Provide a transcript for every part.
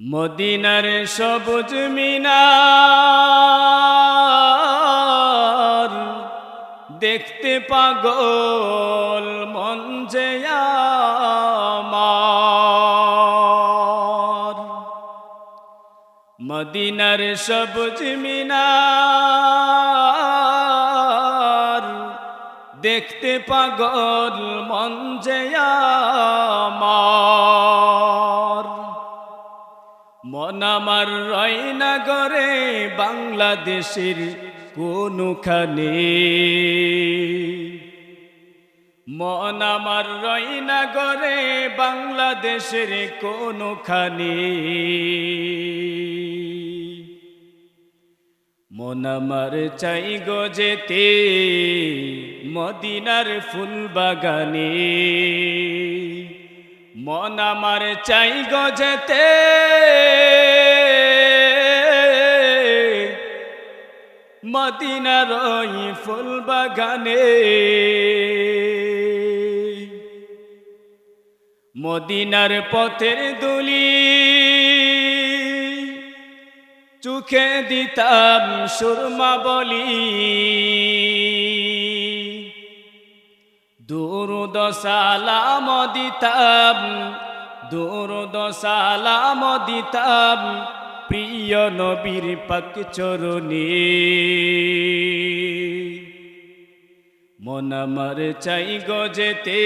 মদিনার সবুজ মিনার। দেখতে পাগল মন আমার। মদিনার সবুজ মিনার। দেখতে পাগল মন আমার। মন আমার রয়না গরে বাংলাদেশের কোনখানে। মন আমার রয়না গরে বাংলাদেশের কোনখানে। মন আমার চাই গো যেতে মদিনার ফুল বাগানে মন আমার চাই গো মদিনার ওই ফুল বাগানে মদিনার পথের দুলি চোখে দিতাম সুরমা বলি। দুরুদ সালাম দিতাম, দুরুদ সালাম দিতাম প্রিয় নবীর পাক চরণে। মন আমার চাই গো যেতে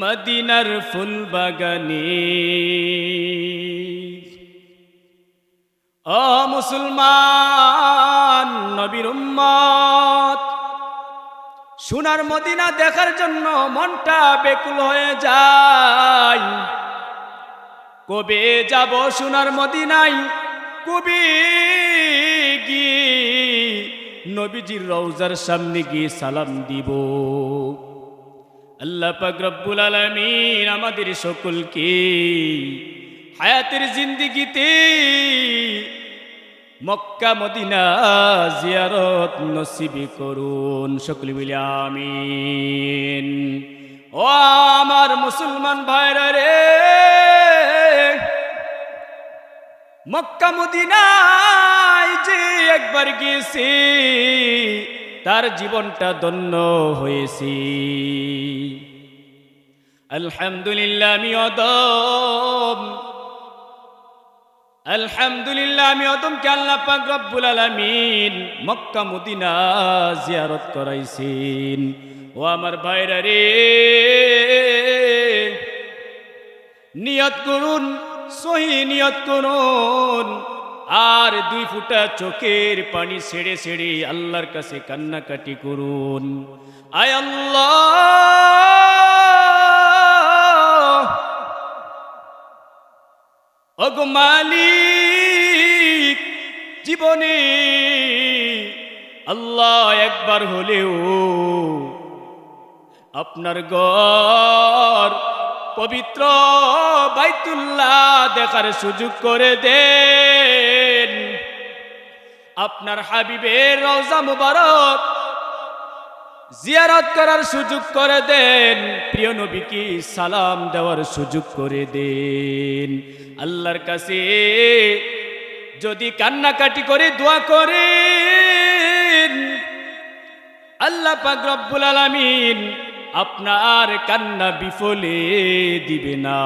মদিনার ফুল বাগানে ও মুসলমান নবীর উম্মত, সোনার মদিনা দেখার জন্য মনটা বেকুল হয়ে যায়। কবে যাব সোনার মদিনাই কবে গিয়ে নবীজির রওজার সামনে গিয়ে সালাম দিব? আল্লাহ পাক আলামিন আমাদের সকলকে হায়াতের জিন্দিগিতে মক্কা, মদিনা জিয়ারত নসিবি করুন। সকলে মিলে আমিন। ও আমার মুসলমান ভাইরা রে মক্কা মদিনায় যে একবার গেছি, তার জীবনটা ধন্য হয়েছি। আলহামদুলিল্লাহ, আমি অদম। আলহামদুলিল্লাহ, আমি অদমকে আল্লাহ পাক আলামিন মক্কা মদিনা জিয়ারত করাইছেন। ও আমার ভাইরা রে, নিয়ত করুন। সহি নিয়ত করুন। আর দুই ফুটা চোখের পানি ছেড়ে ছেড়ে আল্লাহর কাছে কান্নাকাটি করুন। আয় আল্লাহ। মালিক, জীবনে আল্লাহ একবার হলেও আপনার গড় পবিত্র বাইতুল্লাহ দেখার সুযোগ করে দেন। আপনার হাবিবের রওজা মুবারক জিয়ারত করার সুযোগ করে দেন। প্রিয় নবীকে সালাম দেওয়ার সুযোগ করে দেন। আল্লাহর কাছে যদি কান্নাকাটি করে দোয়া করেন, আল্লাহ পাক রব্বুল আলামিন আপনার কান্না বিফলে দিবে না।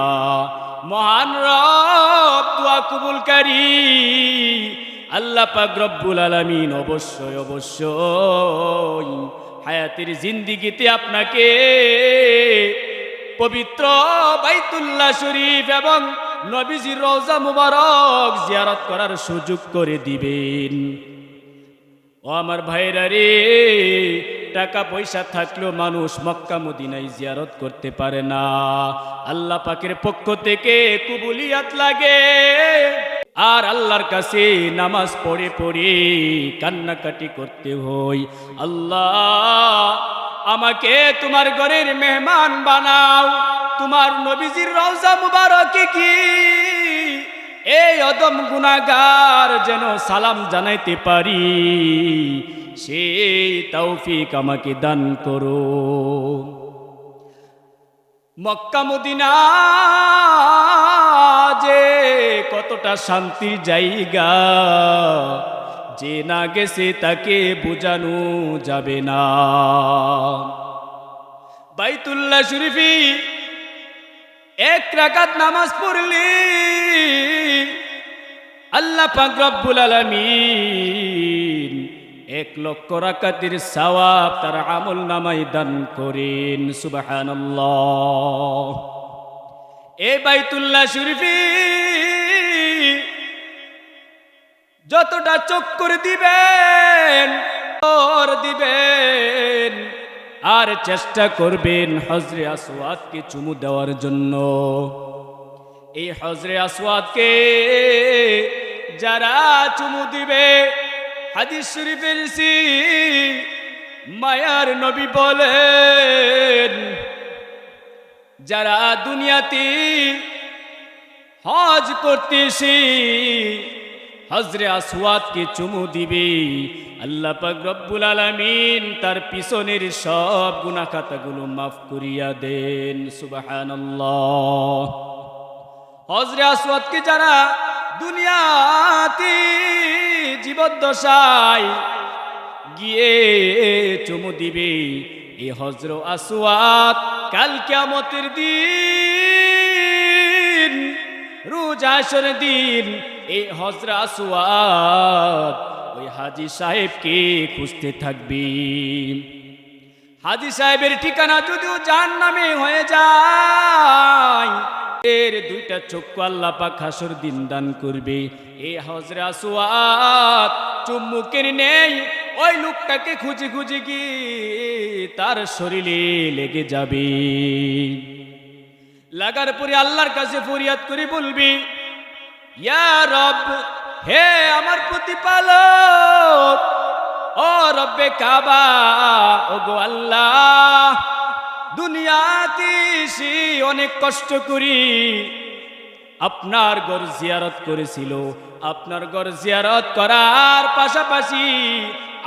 মহান রব, দোয়া কবুলকারী আল্লাহ পাক রব্বুল আলামিন অবশ্যই অবশ্যই হায়াতের জিন্দিগিতে আপনাকে পবিত্র বাইতুল্লাহ শরীফ এবং নবীজির রওজা মুবারক জিয়ারত করার সুযোগ করে দিবেন। ও আমার ভাইরা রে টাকা পয়সা থাকলেও মানুষ মক্কা, মদিনায় জিয়ারত করতে পারে না। আল্লাহ পাকের পক্ষ থেকে কুবুলিয়াত লাগে। আর আল্লাহর কাছে নামাজ পড়ে পড়ে কান্নাকাটি করতে হই আল্লাহ, আমাকে তোমার ঘরের মেহমান বানাও। তোমার নবীজির রওজা মুবারকে কি? এই অদম গুনাগার যেন সালাম জানাইতে পারি। সেই তৌফিক আমাকে দান করো। মক্কা মদিনা যে কতটা শান্তির জায়গা, যে না গেছে তাকে বোঝানো যাবে না। বাইতুল্লাহ শরীফি এক রাকাত নামাজ পড়লি আল্লাহ পাক রব্বুল আলামিন এক লক্ষ রাকাতের সওয়াব তার আমল নামাই দান করেন, সুবহানাল্লাহ। এ বাইতুল্লাহ শরীফি যতটা চক্কর দিবেন ওর দিবেন, আর চেষ্টা করবেন হজরে আসওয়াদকে চুমু দেওয়ার জন্য। এই হজরে আসওয়াদকে যারা চুমু দিবে হাদিস শরীফের সি মায়ার নবী বলেন, যারা দুনিয়াতে হজ করতেছি হজরে আসওয়াদকে চুমু দিবে, আল্লাহ পাক রব্বুল আলামিন তার পিছনের সব গুনাহ খাতাগুলো মাফ করিয়া দেন, সুবহানাল্লাহ। হজরে আসওয়াদকে যারা দুনিয়াতে জীবদ্দশায় গিয়ে চুমু দিবে। এ হজর আসওয়াদ, কাল কিয়ামতের দিন, রোজ আসর দিন এই হজর আসওয়াদ ওই হাজি সাহেবকে খুঁজতে থাকবি। হাজি সাহেবের ঠিকানা যদিও জাহান নামে হয়ে যায় এর দুইটা চক্ষু আল্লাহ পাক হাসর দিন দান করবে। এ হজরে আসওয়াত চুম্বুকের নেই, ওই লোকটাকে খুঁজে খুঁজে গিয়ে তার শরীরে লেগে যাবে। লাগার পরে আল্লাহর কাছে ফরিয়াদ করে বলবি, ইয়া রব, হে আমার প্রতিপালক, ও রব্বে কাবা ও গো আল্লাহ এসে অনেক কষ্ট করি আপনার ঘর জিয়ারত করেছিল। আপনার ঘর জিয়ারত করার পাশাপাশি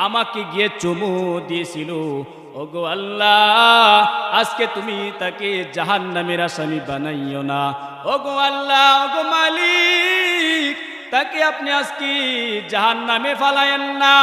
আমাকে গিয়ে চুমু দিয়েছিল। ওগো আল্লাহ, আজকে তুমি তাকে জাহান নামের আসামি বানাইও না। ওগো আল্লাহ, ওগো মালিক, তাকে আপনি আজকে জাহান নামে ফালায়েন না।